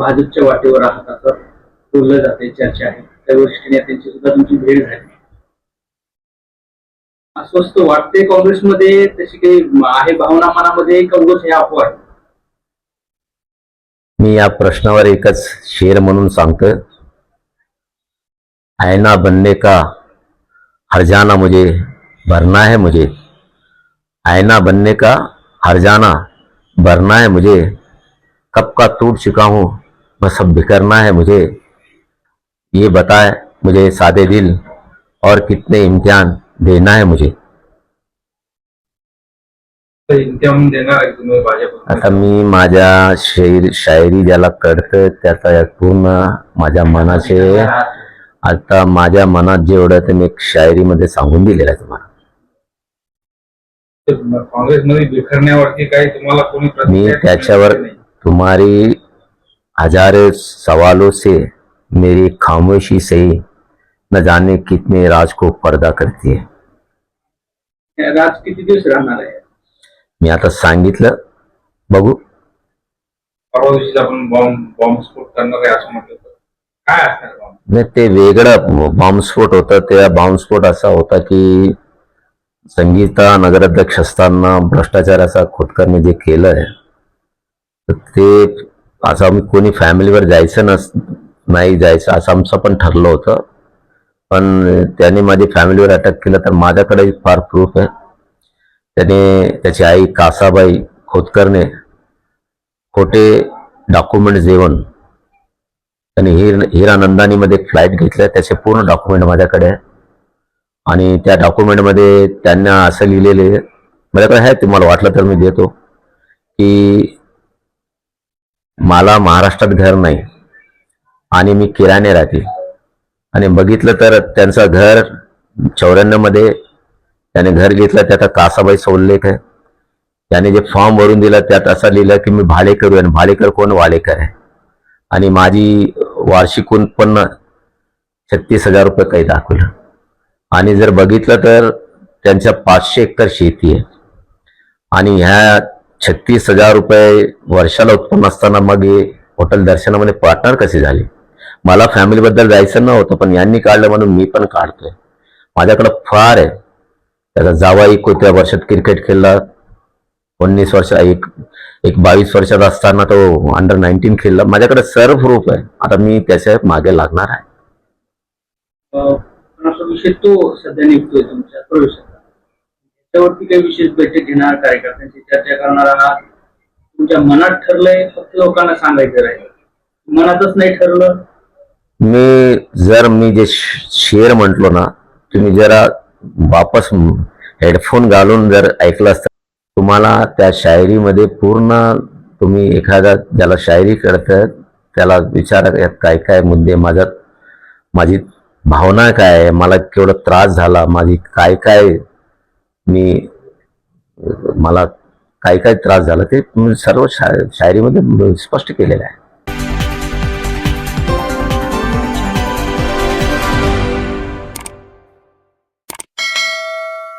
भाजपच्या वाटेवर आहात असं बोललं जाते चर्चा आहे. त्या वरिष्ठ नेत्यांची सुद्धा तुमची भेट झाली. अस्वस्थ वाटते काँग्रेसमध्ये, तशी काही आहे भावना मनामध्ये का हे अफवा आहे? मी या प्रश्नावर एकच शेर म्हणून सांगतो. आईना बनने का हर जाना मुझे भरना है मुझे. आईना बनने का हर जाना भरना है मुझे. कब का टूट चुका हूँ बस अब बिखरना है मुझे। ये बताए मुझे सादे दिल और कितने इम्तिहान देना है मुझे। आता मी माझ्या शायरी शायरी ज्याला कळतं त्याचा पूर्ण माझ्या मनाचे आता माझ्या मनात जेवढं ते मी एक शायरीमध्ये सांगून दिलेलं आहे तुम्हाला। काँग्रेसमध्ये बिखरण्यावरती काही तुम्हाला कोणी मी त्याच्यावर. तुम्हारी हज़ारों सवालों से मेरी खामोशी से न जाने कितने राज को पर्दा करती है। राज किती दिवस राहणार आहे मी आता सांगितलं बघू परवा दिवशी आपण बॉम्ब बॉम्बस्फोट करणार आहे असं म्हटलं काय असणार बॉम्ब नाही ते वेगळं बॉम्बस्फोट होता त्या बॉम्बस्फोट असा होता की संगीता नगराध्यक्ष असताना भ्रष्टाचार असा खोतकरने जे केलंय तर ते असं आम्ही कोणी फॅमिलीवर जायचं नस नाही जायचं असं आमचं पण ठरलं होतं. पण त्याने माझी फॅमिलीवर अटॅक केलं तर माझ्याकडे फार प्रूफ आहे. त्याने त्याची आई कासाबाई खोतकरने खोटे डॉक्युमेंट देऊन त्यांनी हिर हिरानंदानीमध्ये फ्लाईट घेतलं. त्याचे पूर्ण डॉक्युमेंट माझ्याकडे आहे. आणि त्या डॉक्युमेंटमध्ये त्यांना असं लिहिलेले माझ्याकडे आहे तुम्हाला वाटलं तर मी देतो की मला महाराष्ट्रात घर नाही. आणि मी किराणे राहते. आणि बघितलं तर त्यांचं घर चौऱ्याण्णवमध्ये त्याने घर घेतलं त्याचा कासाबाई उल्लेख आहे. त्याने जे फॉर्म भरून दिला त्यात असं लिहिलं की मी भाडेकरू आहे आणि भाडेकर कोण? वाडेकर आहे. आणि माझी वार्षिक उत्पन्न छत्तीस हजार रुपये काही दाखवलं. आणि जर बघितलं तर त्यांच्या पाचशे एकर शेती आहे. आणि ह्या छत्तीस हजार रुपये वर्षाला उत्पन्न असताना मग हे हॉटेल दर्शनामध्ये पार्टनर कसे झाले? मला फॅमिलीबद्दल जायचं नव्हतं पण यांनी काढलं म्हणून मी पण काढतोय. माझ्याकडं फार आहे. त्याचा जावाई कोणत्या वर्षात क्रिकेट खेळला. उन्नीस वर्ष एक एक बावीस वर्षात असताना तो अंडर नाईन्टीन खेळला. माझ्याकडे सर्व प्रूफ आहे. आता मी त्याच्यामागे लागणार आहे. तो सध्या निघतोय तुमच्या प्रवेशाचा त्यावरती काही विशेष बैठक घेणार कार्यकर्त्यांची चर्चा करणार आहात. तुमच्या मनात ठरलंय फक्त लोकांना सांगायचं राहील. मनातच नाही ठरलं? मी जर मी जे शेअर शेर म्हटलो ना तुम्ही जरा वापस हेडफोन घालून जर ऐकलं असतं तुम्हाला त्या शायरीमध्ये पूर्ण तुम्ही एखादा ज्याला शायरी करतात त्याला विचार यात काय काय मुद्दे माझ्यात माझी भावना काय आहे मला केवढा त्रास झाला माझी काय काय मी मला काय काय त्रास झाला ते सर्व शा शायरीमध्ये स्पष्ट केलेलं आहे.